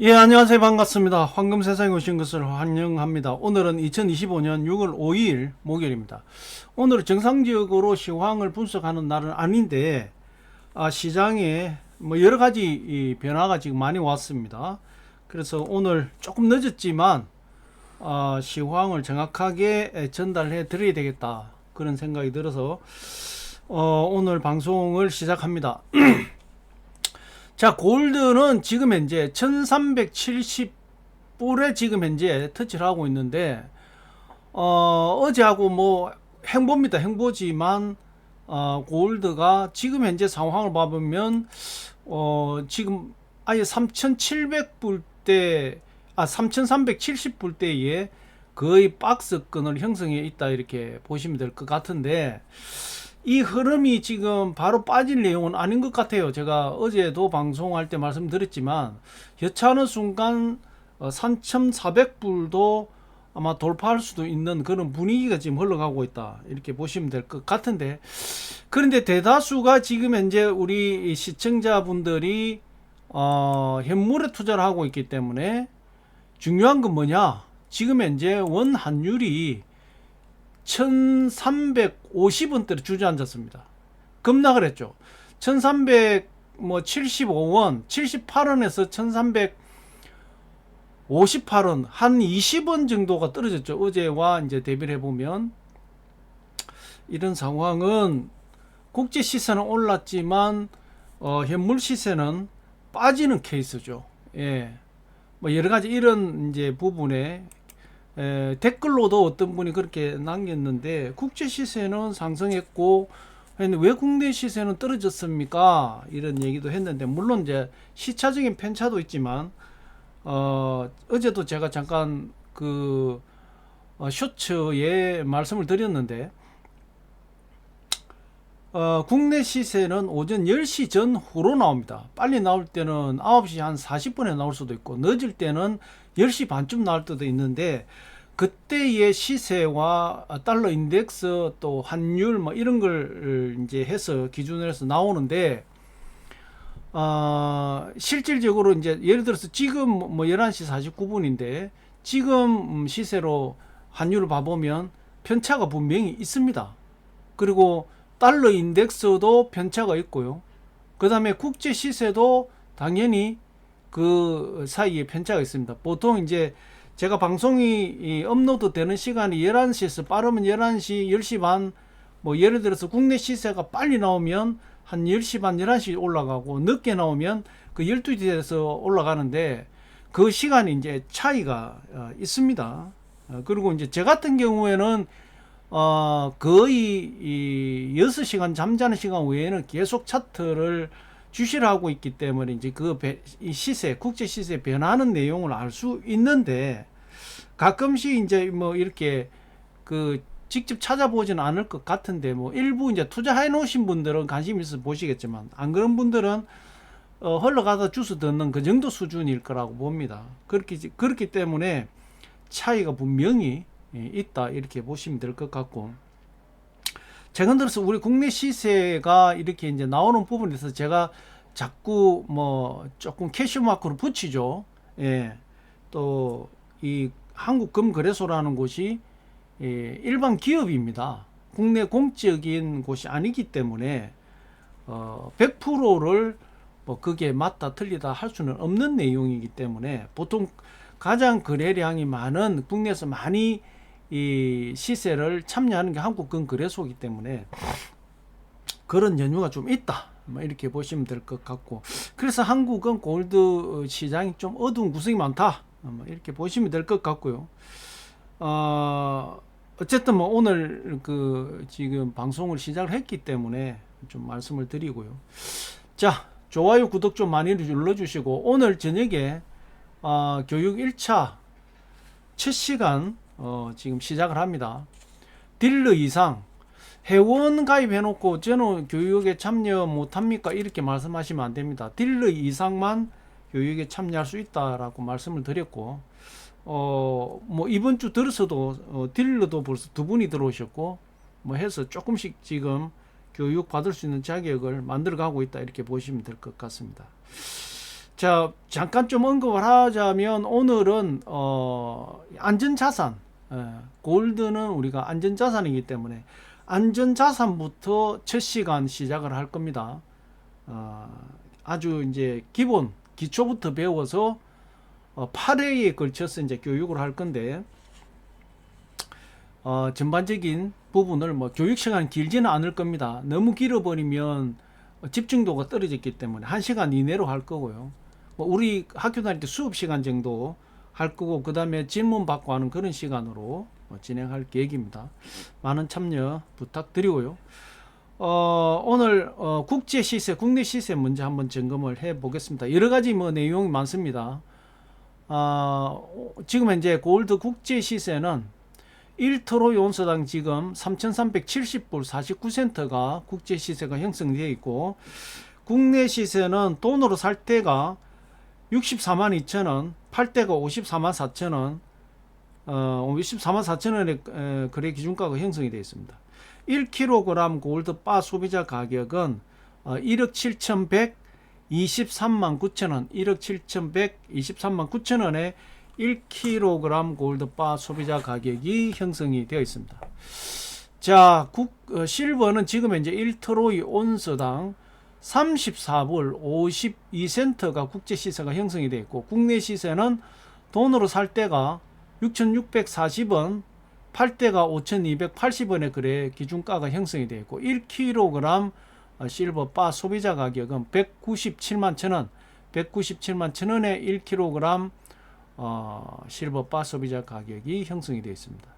예, 안녕하세요. 반갑습니다. 황금 세상에 오신 것을 환영합니다. 오늘은 2025년 6월 5일 목요일입니다. 오늘은 정상적으로 시황을 분석하는 날은 아닌데, 아, 시장에 뭐 여러 가지 이 변화가 지금 많이 왔습니다. 그래서 오늘 조금 늦었지만, 아, 시황을 정확하게 전달해 드려야 되겠다. 그런 생각이 들어서, 어, 오늘 방송을 시작합니다. 자, 골드는 지금 현재 1370불에 지금 현재 터치를 하고 있는데, 어, 어제하고 뭐 행보입니다. 행보지만, 어, 골드가 지금 현재 상황을 봐보면, 어, 지금 아예 3700불대, 아, 3370불대에 거의 박스권을 형성해 있다. 이렇게 보시면 될 것 같은데, 이 흐름이 지금 바로 빠질 내용은 아닌 것 같아요. 제가 어제도 방송할 때 말씀드렸지만 여차하는 순간 3,400불도 아마 돌파할 수도 있는 그런 분위기가 지금 흘러가고 있다. 이렇게 보시면 될 것 같은데 그런데 대다수가 지금 현재 우리 시청자분들이 어, 현물에 투자를 하고 있기 때문에 중요한 건 뭐냐? 지금 현재 원 환율이 1350원대로 주저앉았습니다. 급락을 했죠. 1375원, 78원에서 1358원, 한 20원 정도가 떨어졌죠. 어제와 이제 대비를 해 보면. 이런 상황은 국제 시세는 올랐지만, 어, 현물 시세는 빠지는 케이스죠. 예. 뭐 여러 가지 이런 이제 부분에 에, 댓글로도 어떤 분이 그렇게 남겼는데 국제 시세는 상승했고 왜 국내 시세는 떨어졌습니까? 이런 얘기도 했는데 물론 이제 시차적인 편차도 있지만 어, 어제도 제가 잠깐 그 어, 쇼츠에 말씀을 드렸는데 어, 국내 시세는 오전 10시 전후로 나옵니다. 빨리 나올 때는 9시 한 40분에 나올 수도 있고 늦을 때는 10시 반쯤 나올 때도 있는데 그때의 시세와 달러 인덱스 또 환율 뭐 이런 걸 이제 해서 기준으로 해서 나오는데 어, 실질적으로 이제 예를 들어서 지금 뭐 11시 49분인데 지금 시세로 환율을 봐보면 편차가 분명히 있습니다. 그리고 달러 인덱스도 편차가 있고요. 그 다음에 국제 시세도 당연히 그 사이에 편차가 있습니다. 보통 이제 제가 방송이 업로드 되는 시간이 11시에서 빠르면 11시, 10시 반, 뭐 예를 들어서 국내 시세가 빨리 나오면 한 10시 반, 11시 올라가고 늦게 나오면 그 12시에서 올라가는데 그 시간이 이제 차이가 어, 있습니다. 어, 그리고 이제 저 같은 경우에는 어, 거의 이 6시간 잠자는 시간 외에는 계속 차트를 주시를 하고 있기 때문에 이제 그 시세, 국제 시세 변하는 내용을 알 수 있는데 가끔씩 이제 뭐 이렇게 그 직접 찾아보지는 않을 것 같은데 뭐 일부 이제 투자해 놓으신 분들은 관심 있어 보시겠지만 안 그런 분들은 어, 흘러가다 주스 듣는 그 정도 수준일 거라고 봅니다. 그렇기 그렇기 때문에 차이가 분명히 예, 있다 이렇게 보시면 될 것 같고 최근 들어서 우리 국내 시세가 이렇게 이제 나오는 부분에서 제가 자꾸 뭐 조금 캐시 마크로 붙이죠. 예. 또 이 한국금거래소라는 곳이 예, 일반 기업입니다. 국내 공적인 곳이 아니기 때문에 어 100%를 뭐 그게 맞다 틀리다 할 수는 없는 내용이기 때문에 보통 가장 거래량이 많은 국내에서 많이 이 시세를 참여하는 게 한국금거래소이기 때문에 그런 연유가 좀 있다. 뭐 이렇게 보시면 될 것 같고 그래서 한국은 골드 시장이 좀 어두운 구석이 많다. 뭐 이렇게 보시면 될 것 같고요. 어, 어쨌든 뭐 오늘 그 지금 방송을 시작을 했기 때문에 좀 말씀을 드리고요. 자, 좋아요, 구독 좀 많이 눌러주시고 오늘 저녁에 어, 교육 1차 첫 시간 어, 지금 시작을 합니다. 딜러 이상 회원 가입해놓고 저는 교육에 참여 못합니까? 이렇게 말씀하시면 안 됩니다. 딜러 이상만 교육에 참여할 수 있다라고 말씀을 드렸고, 어, 뭐 이번 주 들어서도 어, 딜러도 벌써 두 분이 들어오셨고, 뭐 해서 조금씩 지금 교육 받을 수 있는 자격을 만들어 가고 있다 이렇게 보시면 될 것 같습니다. 자, 잠깐 좀 언급을 하자면 오늘은 어, 안전자산, 예, 골드는 우리가 안전자산이기 때문에 안전자산부터 첫 시간 시작을 할 겁니다. 어, 아주 이제 기본 기초부터 배워서 어, 8회에 걸쳐서 이제 교육을 할 건데 어, 전반적인 부분을 뭐 교육 시간 길지는 않을 겁니다. 너무 길어버리면 집중도가 떨어졌기 때문에 한 시간 이내로 할 거고요. 뭐 우리 학교 다닐 때 수업 시간 정도 할 거고 그 다음에 질문 받고 하는 그런 시간으로 어, 진행할 계획입니다. 많은 참여 부탁드리고요. 어, 오늘 어, 국제 시세, 국내 시세 먼저 한번 점검을 해 보겠습니다. 여러 가지 뭐 내용이 많습니다. 아, 지금 현재 골드 국제 시세는 1트로 온수당 지금 3,370불 49센트가 국제 시세가 형성되어 있고 국내 시세는 돈으로 살 때가 64만 2천원, 팔 때가 54만 4천 원, 어, 64만 4천 원의 거래 기준가가 형성이 되어 있습니다. 1kg 골드 바 소비자 가격은 어, 1억 7,123만 9천 원, 1억 7,123만 9천 원에 1kg 골드 바 소비자 가격이 형성이 되어 있습니다. 자, 국, 어, 실버는 지금 현재 1트로이 온스당 34불 52센트가 국제 시세가 형성이 되어 있고 국내 시세는 돈으로 살 때가 6,640원, 팔 때가 5,280원의 거래 기준가가 형성이 되어 있고 1kg 어, 실버 바 소비자 가격은 197만 천원, 197만 천원에 1kg 어, 실버 바 소비자 가격이 형성이 되어 있습니다.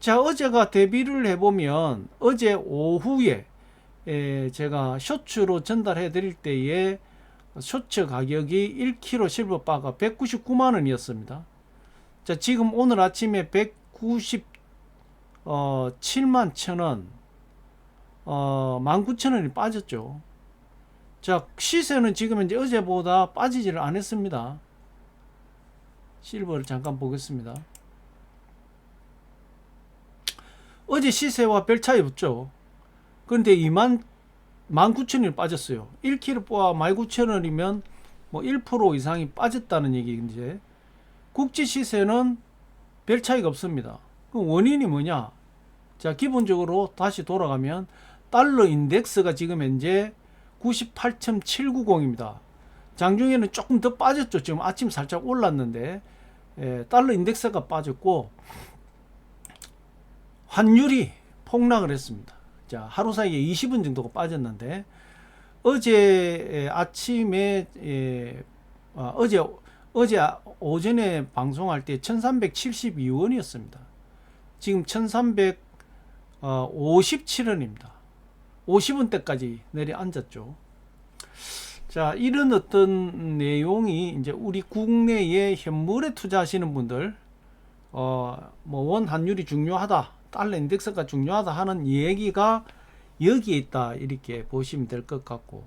자, 어제가 대비를 해보면 어제 오후에 에, 제가 쇼츠로 전달해 드릴 때에 쇼츠 가격이 1kg 실버 바가 199만 원이었습니다. 자, 지금 오늘 아침에 197만 어, 천 원, 어, 19,000원이 빠졌죠. 자, 시세는 지금 현재 어제보다 빠지지를 않았습니다. 실버를 잠깐 보겠습니다. 어제 시세와 별 차이 없죠. 그런데 2만 19,000원이 빠졌어요. 1kg 뽀아 19,000원이면 뭐 1% 이상이 빠졌다는 얘기 이제 국제 시세는 별 차이가 없습니다. 그 원인이 뭐냐? 자, 기본적으로 다시 돌아가면 달러 인덱스가 지금 현재 98.790입니다. 장중에는 조금 더 빠졌죠. 지금 아침 살짝 올랐는데 예, 달러 인덱스가 빠졌고 환율이 폭락을 했습니다. 자, 하루 사이에 20원 정도가 빠졌는데 어제 아침에 예, 아, 어제 어제 오전에 방송할 때 1372원이었습니다. 지금 1357원입니다. 50원대까지 내려앉았죠. 자, 이런 어떤 내용이 이제 우리 국내에 현물에 투자하시는 분들, 어, 뭐 원 환율이 중요하다, 달러 인덱스가 중요하다 하는 얘기가 여기에 있다 이렇게 보시면 될 것 같고,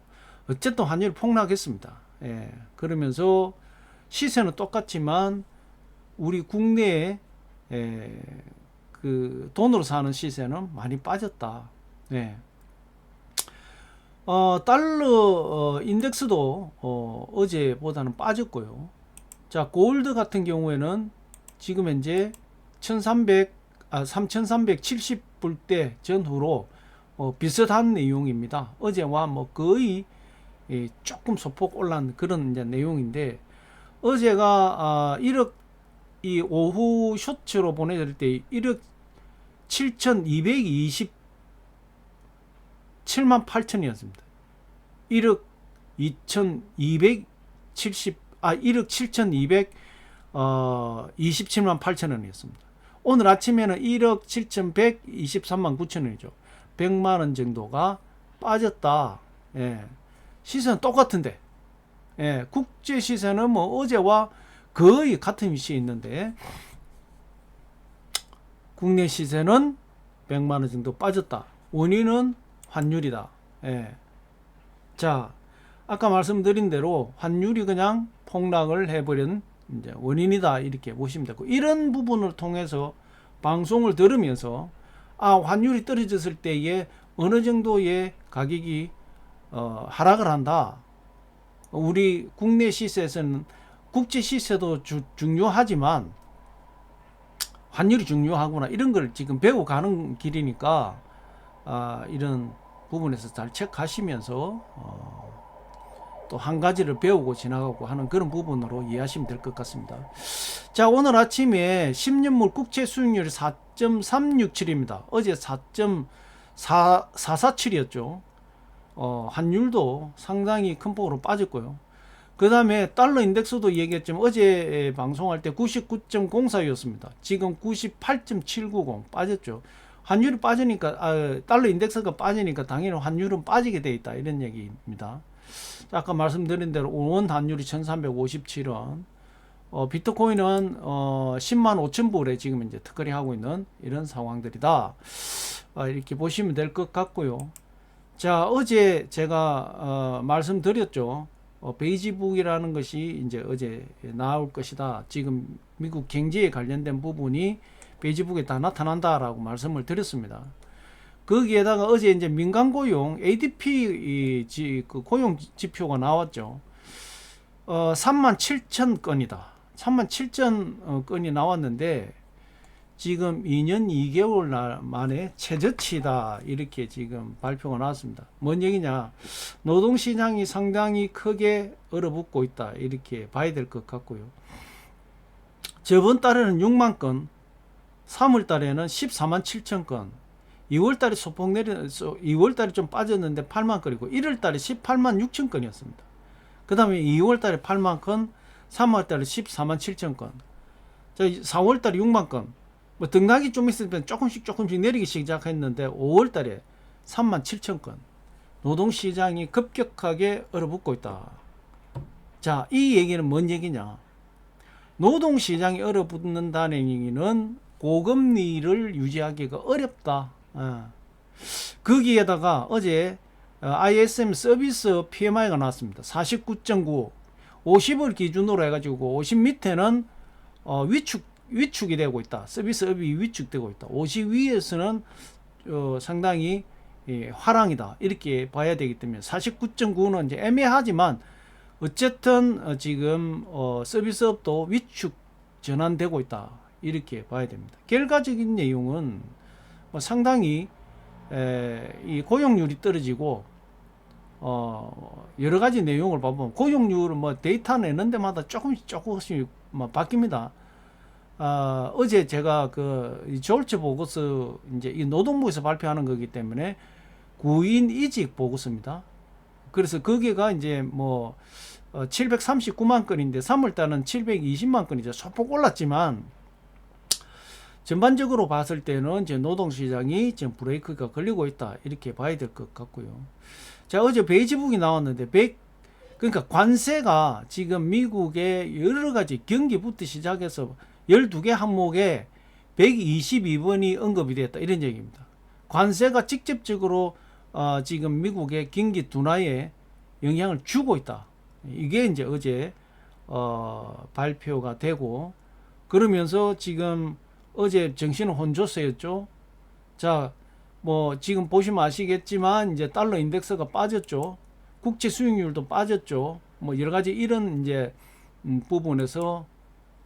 어쨌든 환율이 폭락했습니다. 예, 그러면서 시세는 똑같지만 우리 국내에 예, 그 돈으로 사는 시세는 많이 빠졌다. 예. 어, 달러 어, 인덱스도 어, 어제보다는 빠졌고요. 자, 골드 같은 경우에는 지금 현재 1300, 아, 3370불대 전후로 어, 비슷한 내용입니다. 어제와 뭐 거의 예, 조금 소폭 올란 그런 이제 내용인데 어제가 아, 1억 이 오후 쇼츠로 보내드릴 때 1억 7,220 7만 8천이었습니다. 1억 2,270, 아, 1억 7,200, 어, 27만 8천 원이었습니다. 오늘 아침에는 1억 7,123만 9천 원이죠. 100만 원 정도가 빠졌다. 예. 시세는 똑같은데, 예. 국제 시세는 뭐 어제와 거의 같은 위치에 있는데, 국내 시세는 100만 원 정도 빠졌다. 원인은 환율이다. 예. 자, 아까 말씀드린 대로 환율이 그냥 폭락을 해버린 이제 원인이다 이렇게 보시면 되고 이런 부분을 통해서 방송을 들으면서 아 환율이 떨어졌을 때에 어느 정도의 가격이 어, 하락을 한다. 우리 국내 시세에서는 국제 시세도 주- 중요하지만 환율이 중요하구나 이런 걸 지금 배워 가는 길이니까 아, 이런 부분에서 잘 체크하시면서 어, 또 한 가지를 배우고 지나가고 하는 그런 부분으로 이해하시면 될 것 같습니다. 자 오늘 아침에 10년물 국채 수익률이 4.367입니다. 어제 4.447이었죠. 어, 환율도 상당히 큰 폭으로 빠졌고요. 그 다음에 달러 인덱스도 얘기했지만 어제 방송할 때 99.04였습니다. 지금 98.790 빠졌죠. 환율이 빠지니까 아, 달러 인덱스가 빠지니까 당연히 환율은 빠지게 돼 있다 이런 얘기입니다. 자, 아까 말씀드린 대로 원 환율이 1,357원. 어, 비트코인은 어, 10만 5천 불에 지금 이제 특거리 하고 있는 이런 상황들이다. 아, 이렇게 보시면 될 것 같고요. 자, 어제 제가 어, 말씀드렸죠. 어, 베이지북이라는 것이 이제 어제 나올 것이다. 지금 미국 경제에 관련된 부분이 베이지북에 다 나타난다라고 말씀을 드렸습니다. 거기에다가 어제 이제 민간 고용 ADP 이 지, 그 고용 지표가 나왔죠. 어, 3만 7천 건이다. 3만 7천 어, 건이 나왔는데 지금 2년 2개월 날 만에 최저치다 이렇게 지금 발표가 나왔습니다. 뭔 얘기냐? 노동 시장이 상당히 크게 얼어붙고 있다 이렇게 봐야 될 것 같고요. 저번 달에는 6만 건, 3월 달에는 14만 7천 건, 2월 달에 소폭 내려서 2월 달에 좀 빠졌는데 8만 건이고 1월 달에 18만 6천 건이었습니다. 그다음에 2월 달에 8만 건, 3월 달에 14만 7천 건. 자, 4월 달에 6만 건. 뭐 등락이 좀 있으면 조금씩 조금씩 내리기 시작했는데 5월 달에 3만 7천 건. 노동 시장이 급격하게 얼어붙고 있다. 자, 이 얘기는 뭔 얘기냐? 노동 시장이 얼어붙는다는 얘기는 고금리를 유지하기가 어렵다. 어. 거기에다가 어제 어, ISM 서비스 PMI가 나왔습니다. 49.9. 50을 기준으로 해가지고 50 밑에는 어, 위축 위축이 되고 있다. 서비스업이 위축되고 있다. 50 위에서는 어, 상당히 예, 화랑이다. 이렇게 봐야 되기 때문에 49.9는 이제 애매하지만 어쨌든 어, 지금 어, 서비스업도 위축 전환되고 있다. 이렇게 봐야 됩니다. 결과적인 내용은 뭐 상당히 에, 이 고용률이 떨어지고 어, 여러 가지 내용을 봐보면 고용률은 뭐 데이터 내는 데마다 조금씩 조금씩 뭐 바뀝니다. 아, 어제 제가 그 조울츠 보고서 이제 이 노동부에서 발표하는 거기 때문에 구인 이직 보고서입니다. 그래서 거기가 이제 뭐 어, 739만 건인데 3월 달은 720만 건이죠. 소폭 올랐지만 전반적으로 봤을 때는 이제 노동 시장이 지금 브레이크가 걸리고 있다. 이렇게 봐야 될 것 같고요. 자, 어제 베이지북이 나왔는데 100 그러니까 관세가 지금 미국의 여러 가지 경기부터 시작해서 12개 항목에 122번이 언급이 됐다. 이런 얘기입니다. 관세가 직접적으로 어, 지금 미국의 경기 둔화에 영향을 주고 있다. 이게 이제 어제 어, 발표가 되고 그러면서 지금 어제 정신은 혼조세였죠. 자, 뭐 지금 보시면 아시겠지만 이제 달러 인덱스가 빠졌죠. 국채 수익률도 빠졌죠. 뭐 여러 가지 이런 이제 음, 부분에서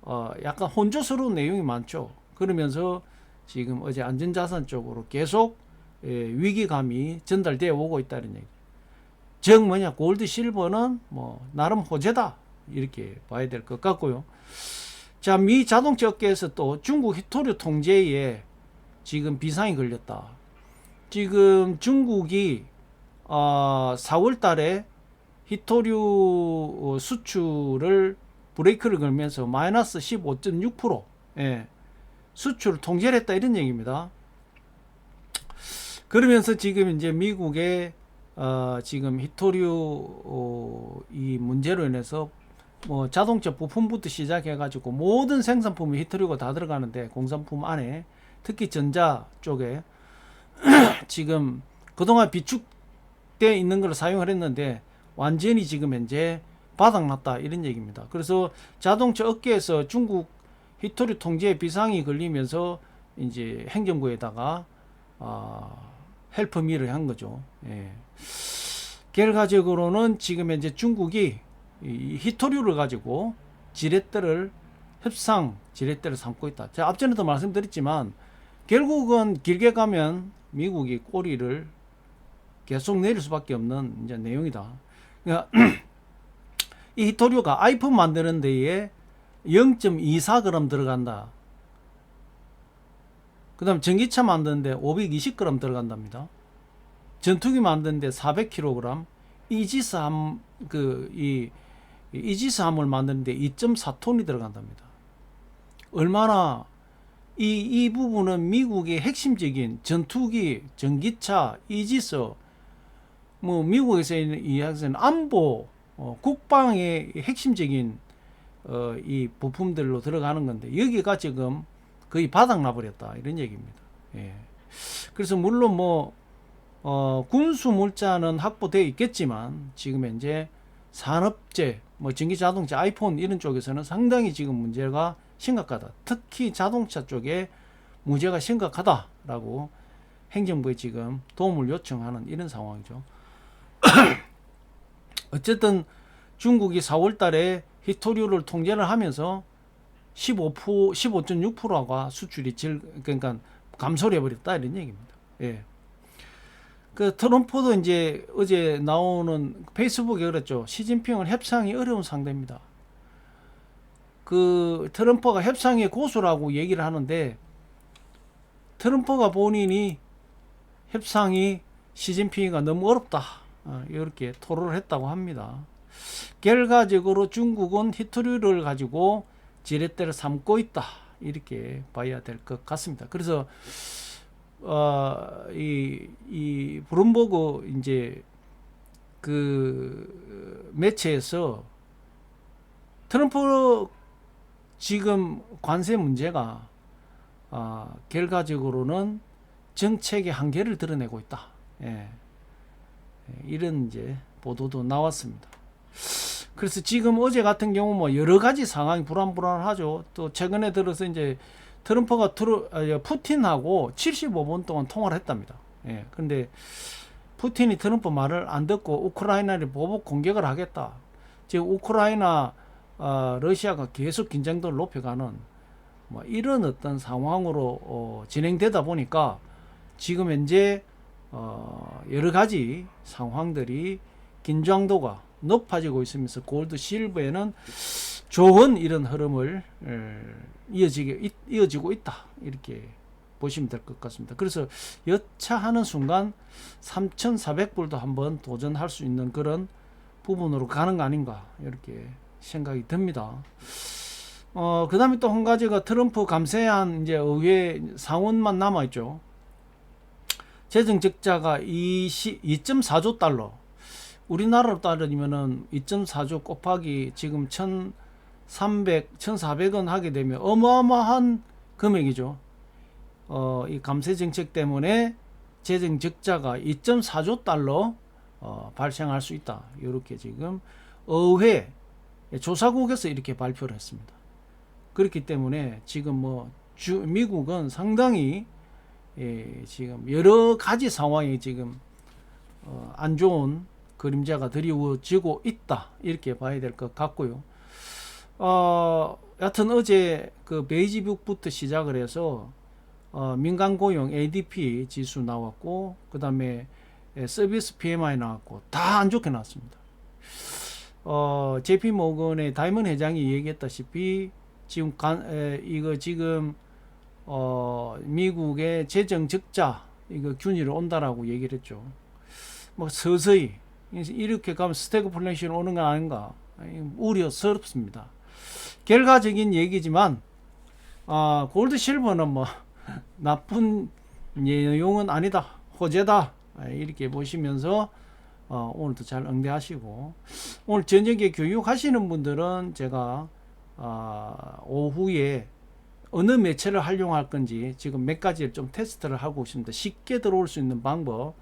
어 약간 혼조스러운 내용이 많죠. 그러면서 지금 어제 안전자산 쪽으로 계속 예, 위기감이 전달되어 오고 있다는 얘기. 즉 뭐냐 골드 실버는 뭐 나름 호재다 이렇게 봐야 될 것 같고요. 자, 미 자동차 업계에서 또 중국 히토류 통제에 지금 비상이 걸렸다. 지금 중국이 어, 4월 달에 히토류 수출을 브레이크를 걸면서 마이너스 15.6% 예, 수출을 통제를 했다 이런 얘기입니다. 그러면서 지금 이제 미국의 어, 지금 히토류 어, 이 문제로 인해서 뭐 자동차 부품부터 시작해가지고 모든 생산품이 히토류가 다 들어가는데 공산품 안에 특히 전자 쪽에 지금 그동안 비축돼 있는 걸 사용을 했는데 완전히 지금 현재 바닥났다 이런 얘기입니다. 그래서 자동차 업계에서 중국 히토류 통제 비상이 걸리면서 이제 행정부에다가 어, 헬프미를 한 거죠. 예. 결과적으로는 지금 현재 중국이 이 히토류를 가지고 지렛대를 협상 지렛대를 삼고 있다. 제가 앞전에도 말씀드렸지만 결국은 길게 가면 미국이 꼬리를 계속 내릴 수밖에 없는 이제 내용이다. 그러니까 이 히토류가 아이폰 만드는 데에 0.24g 들어간다. 그 다음 전기차 만드는데 520g 들어간답니다. 전투기 만드는데 400kg, 이지스 함, 그, 이, 이지스함을 만드는데 2.4톤이 들어간답니다. 얼마나 이, 이 부분은 미국의 핵심적인 전투기, 전기차, 이지스, 뭐 미국에서 이야기하는 안보, 어, 국방의 핵심적인 어, 이 부품들로 들어가는 건데 여기가 지금 거의 바닥 나버렸다 이런 얘기입니다. 예. 그래서 물론 뭐 어, 군수 물자는 확보되어 있겠지만 지금 현재 산업재, 뭐 전기 자동차, 아이폰 이런 쪽에서는 상당히 지금 문제가 심각하다. 특히 자동차 쪽에 문제가 심각하다라고 행정부에 지금 도움을 요청하는 이런 상황이죠. 어쨌든 중국이 4월 달에 히토류를 통제를 하면서 15% 15.6%가 수출이 질 그러니까 감소를 해버렸다 이런 얘기입니다. 예. 그 트럼프도 이제 어제 나오는 페이스북에 그랬죠. 시진핑은 협상이 어려운 상대입니다. 그 트럼프가 협상의 고수라고 얘기를 하는데 트럼프가 본인이 협상이 시진핑이가 너무 어렵다 어, 이렇게 토로를 했다고 합니다. 결과적으로 중국은 히토류를 가지고 지렛대를 삼고 있다 이렇게 봐야 될 것 같습니다. 그래서 어, 이, 이 브룸버그 이제 그 매체에서 트럼프 지금 관세 문제가 어, 결과적으로는 정책의 한계를 드러내고 있다. 예. 예, 이런 이제 보도도 나왔습니다. 그래서 지금 어제 같은 경우 뭐 여러 가지 상황이 불안불안하죠. 또 최근에 들어서 이제 트럼프가 트루, 아, 푸틴하고 75분 동안 통화를 했답니다. 예. 근데 푸틴이 트럼프 말을 안 듣고 우크라이나를 보복 공격을 하겠다. 지금 우크라이나 어, 러시아가 계속 긴장도를 높여가는 뭐 이런 어떤 상황으로 어, 진행되다 보니까 지금 현재 어, 여러 가지 상황들이 긴장도가 높아지고 있으면서 골드 실버에는 좋은 이런 흐름을 이어지게 이어지고 있다 이렇게 보시면 될 것 같습니다. 그래서 여차하는 순간 3,400불도 한번 도전할 수 있는 그런 부분으로 가는 거 아닌가 이렇게 생각이 듭니다. 어, 그 다음에 또 한 가지가 트럼프 감세한 이제 의회 상원만 남아있죠. 재정 적자가 2.4조 달러. 우리나라로 따르면은 2.4조 곱하기 지금 1,300, 1,400원 하게 되면 어마어마한 금액이죠. 어, 이 감세 정책 때문에 재정 적자가 2.4조 달러 어, 발생할 수 있다. 이렇게 지금 의회 조사국에서 이렇게 발표를 했습니다. 그렇기 때문에 지금 뭐 주, 미국은 상당히 예, 지금 여러 가지 상황이 지금 어, 안 좋은 그림자가 드리워지고 있다 이렇게 봐야 될 것 같고요. 어, 여튼 어제 그 베이지북부터 시작을 해서 어, 민간 고용 ADP 지수 나왔고 그 다음에 서비스 PMI 나왔고 다 안 좋게 나왔습니다. 어, JP 모건의 다이먼 회장이 얘기했다시피 지금 간, 에, 이거 지금 어, 미국의 재정 적자 이거 균일을 온다라고 얘기를 했죠. 뭐 서서히 이렇게 가면 스태그플레이션 오는 건 아닌가 우려스럽습니다. 결과적인 얘기지만 아, 골드 실버는 뭐 나쁜 내용은 아니다 호재다 이렇게 보시면서 어, 오늘도 잘 응대하시고 오늘 저녁에 교육하시는 분들은 제가 어, 오후에 어느 매체를 활용할 건지 지금 몇 가지를 좀 테스트를 하고 있습니다. 쉽게 들어올 수 있는 방법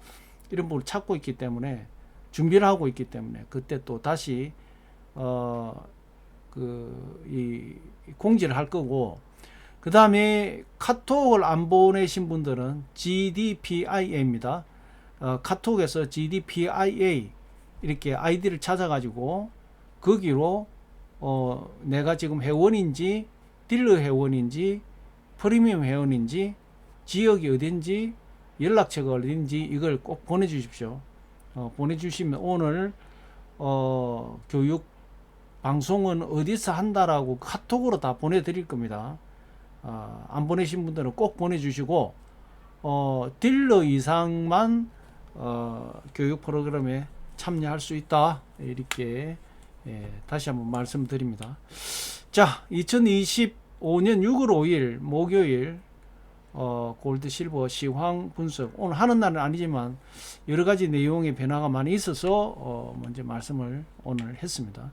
이런 부분을 찾고 있기 때문에 준비를 하고 있기 때문에 그때 또 다시 어 그 이 공지를 할 거고 그 다음에 카톡을 안 보내신 분들은 GDPIA입니다. 어, 카톡에서 GDPIA 이렇게 아이디를 찾아가지고 거기로 어, 내가 지금 회원인지 딜러 회원인지 프리미엄 회원인지 지역이 어딘지 연락처가 어딘지 이걸 꼭 보내주십시오. 어, 보내주시면 오늘 어, 교육 방송은 어디서 한다라고 카톡으로 다 보내드릴 겁니다. 아, 안 보내신 분들은 꼭 보내주시고 어, 딜러 이상만 어, 교육 프로그램에 참여할 수 있다 이렇게 예, 다시 한번 말씀드립니다. 자, 2025년 6월 5일 목요일 어, 골드 실버 시황 분석 오늘 하는 날은 아니지만 여러 가지 내용의 변화가 많이 있어서 어, 먼저 말씀을 오늘 했습니다.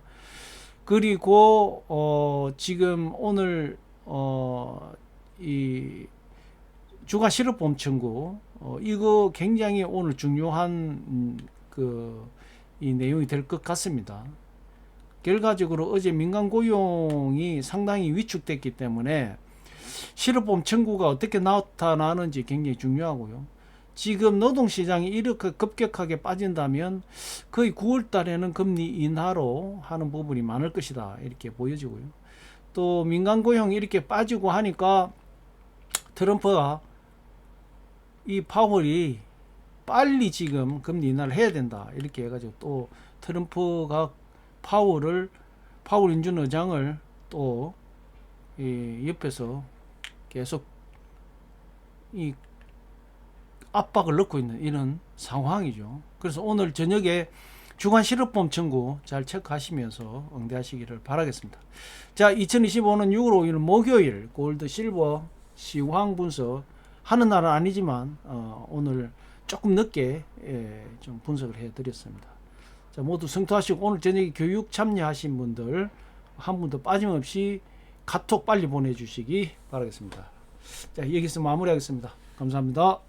그리고 어, 지금 오늘 어, 이 주가 실업보험 청구 어, 이거 굉장히 오늘 중요한 음, 그이 내용이 될 것 같습니다. 결과적으로 어제 민간 고용이 상당히 위축됐기 때문에 실업보험 청구가 어떻게 나타나는지 굉장히 중요하고요. 지금 노동시장이 이렇게 급격하게 빠진다면 거의 9월 달에는 금리 인하로 하는 부분이 많을 것이다. 이렇게 보여지고요. 또 민간 고용이 이렇게 빠지고 하니까 트럼프가 이 파월이 빨리 지금 금리 인하를 해야 된다. 이렇게 해가지고 또 트럼프가 파월을 파월 인준 의장을 또이 옆에서 계속 이 압박을 넣고 있는 이런 상황이죠. 그래서 오늘 저녁에 주간 실업보험 청구 잘 체크하시면서 응대하시기를 바라겠습니다. 자, 2025년 6월 5일 목요일 골드 실버 시황 분석 하는 날은 아니지만 어, 오늘 조금 늦게 예, 좀 분석을 해드렸습니다. 자, 모두 성투하시고 오늘 저녁에 교육 참여하신 분들 한 분도 빠짐없이 카톡 빨리 보내주시기 바라겠습니다. 자, 여기서 마무리하겠습니다. 감사합니다.